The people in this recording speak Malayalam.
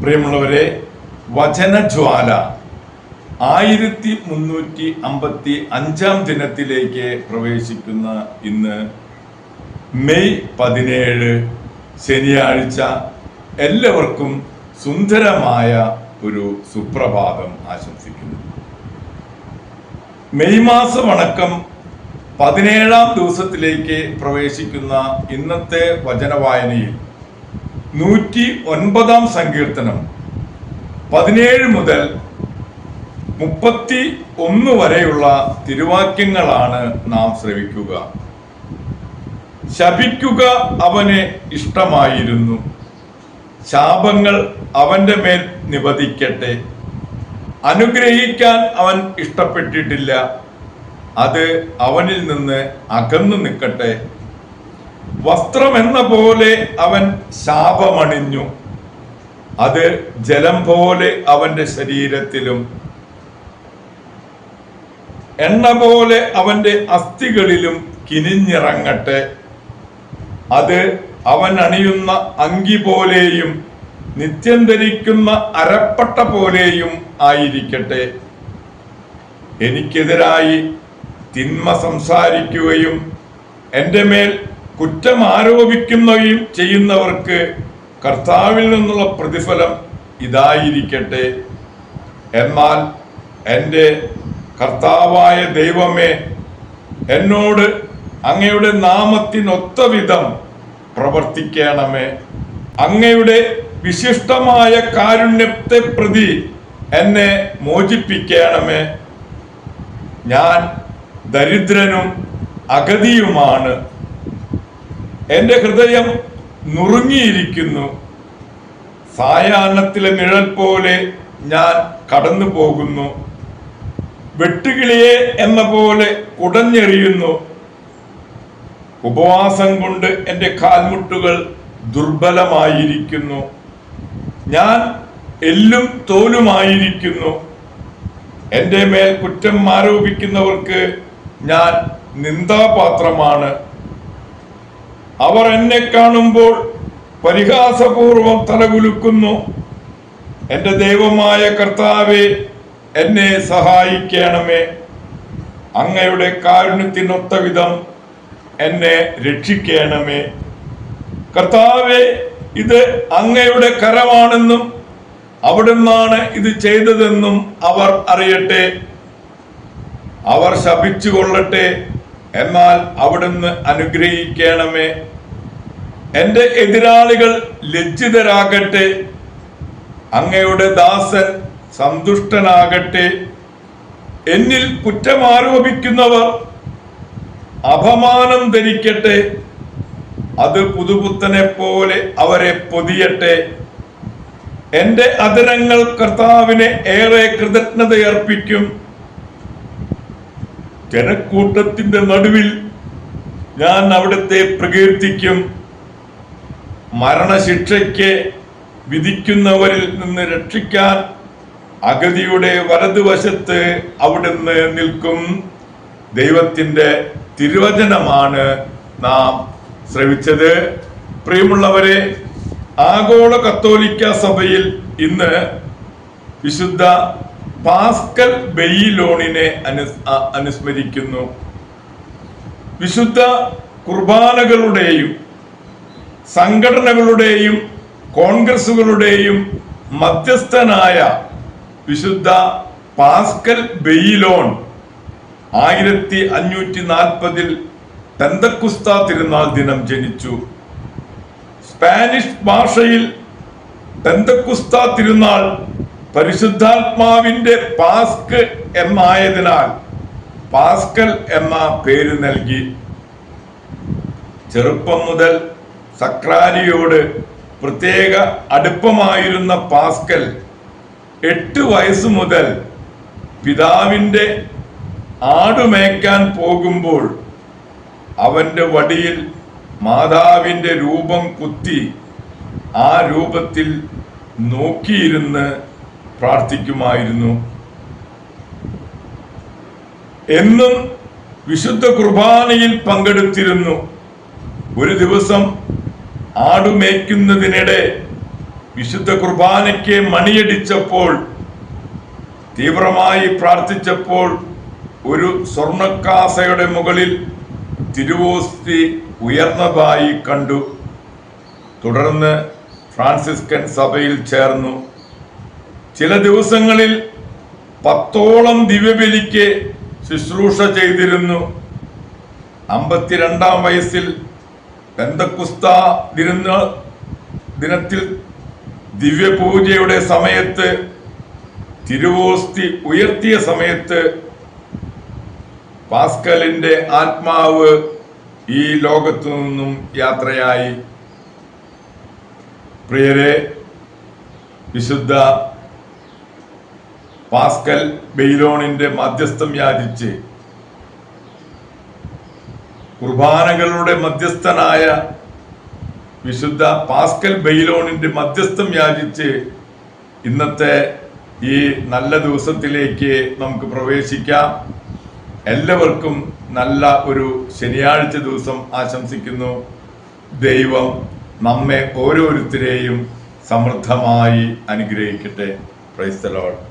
പ്രിയമുള്ളവരെ വചനജ്വാല ആയിരത്തി മുന്നൂറ്റി അമ്പത്തി അഞ്ചാം ദിനത്തിലേക്ക് പ്രവേശിക്കുന്ന ഇന്ന് മെയ് പതിനേഴ് ശനിയാഴ്ച എല്ലാവർക്കും സുന്ദരമായ ഒരു സുപ്രഭാതം ആശംസിക്കുന്നു. മെയ് മാസമടക്കം പതിനേഴാം ദിവസത്തിലേക്ക് പ്രവേശിക്കുന്ന ഇന്നത്തെ വചനവായനയിൽ നൂറ്റി ഒൻപതാം സങ്കീർത്തനം. പതിനേഴ് മുതൽ മുപ്പത്തി ഒന്ന് വരെയുള്ള തിരുവാക്യങ്ങളാണ് നാം ശ്രവിക്കുക. ശപിക്കുക അവനെ ഇഷ്ടമായിരുന്നു. ശാപങ്ങൾ അവന്റെ മേൽ നിവദിക്കട്ടെ അനുഗ്രഹിക്കാൻ അവൻ ഇഷ്ടപ്പെട്ടിട്ടില്ല. അത് അവനിൽ നിന്ന് അകന്നു നിൽക്കട്ടെ. വസ്ത്രമെന്ന പോലെ അവൻ ശാപമണിഞ്ഞു. അത് ജലം പോലെ അവന്റെ ശരീരത്തിലും. എണ്ണ പോലെ അവന്റെ അസ്ഥികളിലും കിനിഞ്ഞിറങ്ങട്ടെ. അത് അവൻ അണിയുന്ന അങ്കി പോലെയും നിത്യം ധരിക്കുന്ന അരപ്പട്ട പോലെയും ആയിരിക്കട്ടെ. എനിക്കെതിരായി തിന്മ സംസാരിക്കുകയും എന്റെ മേൽ കുറ്റം ആരോപിക്കുന്നവയും ചെയ്യുന്നവർക്ക് കർത്താവിൽ നിന്നുള്ള പ്രതിഫലം ഇതായിരിക്കട്ടെ. എന്നാൽ എന്റെ കർത്താവായ ദൈവമേ എന്നോട് അങ്ങയുടെ നാമത്തിനൊത്ത വിധം പ്രവർത്തിക്കണമേ. അങ്ങയുടെ വിശിഷ്ടമായ കാരുണ്യത്തെ പ്രതി എന്നെ മോചിപ്പിക്കണമേ. ഞാൻ ദരിദ്രനും അഗതിയുമാണ്. എന്റെ ഹൃദയം നുറുങ്ങിയിരിക്കുന്നു. സായാഹ്നത്തിലെ നിഴൽ പോലെ ഞാൻ കടന്നു പോകുന്നു. വെട്ടുകിളിയെ എന്ന പോലെ കുടഞ്ഞെറിയുന്നു. ഉപവാസം കൊണ്ട് എന്റെ കാൽമുട്ടുകൾ ദുർബലമായിരിക്കുന്നു. ഞാൻ എല്ലും തോലുമായിരിക്കുന്നു. എന്റെ മേൽ കുറ്റം ആരോപിക്കുന്നവർക്ക് ഞാൻ നിന്ദാപാത്രമാണ്. അവർ എന്നെ കാണുമ്പോൾ പരിഹാസപൂർവം തലകുലുക്കുന്നു. എന്റെ ദൈവമായ കർത്താവെ എന്നെ സഹായിക്കണമേ. അങ്ങയുടെ കാരുണ്യത്തിനൊത്ത വിധം എന്നെ രക്ഷിക്കണമേ. കർത്താവെ ഇത് അങ്ങയുടെ കരമാണെന്നും അവിടുന്നാണ് ഇത് ചെയ്തതെന്നും അവർ അറിയട്ടെ. അവർ ശപിച്ചു കൊള്ളട്ടെ എന്നാൽ അവിടുന്ന് അനുഗ്രഹിക്കണമേ. എന്റെ എതിരാളികൾ ലജ്ജിതരാകട്ടെ. അങ്ങയുടെ ദാസൻ സന്തുഷ്ടനാകട്ടെ. എന്നിൽ കുറ്റമാരോപിക്കുന്നവർ അപമാനം ധരിക്കട്ടെ. അത് പുതുപുത്തനെ പോലെ അവരെ പൊതിയട്ടെ. എന്റെ അതിരങ്ങൾ കർത്താവിനെ ഏറെ കൃതജ്ഞതയർപ്പിക്കും. ജനക്കൂട്ടത്തിന്റെ നടുവിൽ ഞാൻ അവിടുത്തെ പ്രകീർത്തിക്കും മരണശിക്ഷയ്ക്ക് വിധിക്കുന്നവരിൽ നിന്ന് രക്ഷിക്കാൻ അഗതിയുടെ വലതുവശത്ത് അവിടുന്ന് നിൽക്കും. ദൈവത്തിന്റെ തിരുവചനമാണ് നാം ശ്രവിച്ചത്. പ്രിയമുള്ളവരെ ആഗോള കത്തോലിക്ക സഭയിൽ ഇന്ന് വിശുദ്ധ പാസ്കൽ ബെയിലോണിനെ അനു അനുസ്മരിക്കുന്നു. വിശുദ്ധ കുർബാനകളുടെയും സംഘടനകളുടെയും കോൺഗ്രസുകളുടെയും മധ്യസ്ഥനായ വിശുദ്ധ പാസ്കൽ ബെയിലോൺ ആയിരത്തി അഞ്ഞൂറ്റി നാൽപ്പതിൽ പെന്തക്കുസ്ത തിരുനാൾ ദിനം ജനിച്ചു. സ്പാനിഷ് ഭാഷയിൽ പെന്തക്കുസ്ത തിരുനാൾ പരിശുദ്ധാത്മാവിന്റെ പാസ്ക് എന്നായതിനാൽ പാസ്കൽ എന്ന പേര് നൽകി. ചെറുപ്പം മുതൽ സക്രാരിയോട് പ്രത്യേക അടുപ്പമായിരുന്ന പാസ്കൽ എട്ട് വയസ്സ് മുതൽ പിതാവിന്റെ ആടുമേക്കാൻ പോകുമ്പോൾ അവന്റെ വടിയിൽ മാതാവിന്റെ രൂപം കുത്തി ആ രൂപത്തിൽ നോക്കിയിരുന്ന് പ്രാർത്ഥിക്കുമായിരുന്നു. എന്നും വിശുദ്ധ കുർബാനയിൽ പങ്കെടുത്തിരുന്നു. ഒരു ദിവസം ആടുമേക്കുന്നതിനിടെ വിശുദ്ധ കുർബാനയ്ക്ക് മണിയടിച്ചപ്പോൾ തീവ്രമായി പ്രാർത്ഥിച്ചപ്പോൾ ഒരു സ്വർണക്കാസയുടെ മുകളിൽ തിരുവോസ്തി ഉയർന്നതായി കണ്ടു. തുടർന്ന് ഫ്രാൻസിസ്കൻ സഭയിൽ ചേർന്നു. ചില ദിവസങ്ങളിൽ പത്തോളം ദിവ്യബലിക്ക് ശുശ്രൂഷ ചെയ്തിരുന്നു. അമ്പത്തിരണ്ടാം വയസ്സിൽ ബന്ധക്കുസ്ത ദിന ദിനത്തിൽ ദിവ്യപൂജയുടെ സമയത്ത് തിരുവോസ്തി ഉയർത്തിയ സമയത്ത് പാസ്കലിന്റെ ആത്മാവ് ഈ ലോകത്തു നിന്നും യാത്രയായി. പ്രിയരെ വിശുദ്ധ പാസ്കൽ ബെയ്ലോണിന്റെ മധ്യസ്ഥം യാചിച്ച് കുർബാനകളുടെ മധ്യസ്ഥനായ വിശുദ്ധ പാസ്കൽ ബെയ്ലോണിന്റെ മധ്യസ്ഥം യാചിച്ച് ഇന്നത്തെ ഈ നല്ല ദിവസത്തിലേക്ക് നമുക്ക് പ്രവേശിക്കാം. എല്ലാവർക്കും നല്ല ഒരു ശനിയാഴ്ച ദിവസം ആശംസിക്കുന്നു. ദൈവം നമ്മെ ഓരോരുത്തരെയും സമൃദ്ധമായി അനുഗ്രഹിക്കട്ടെ. പ്രൈസ്തലോഡ്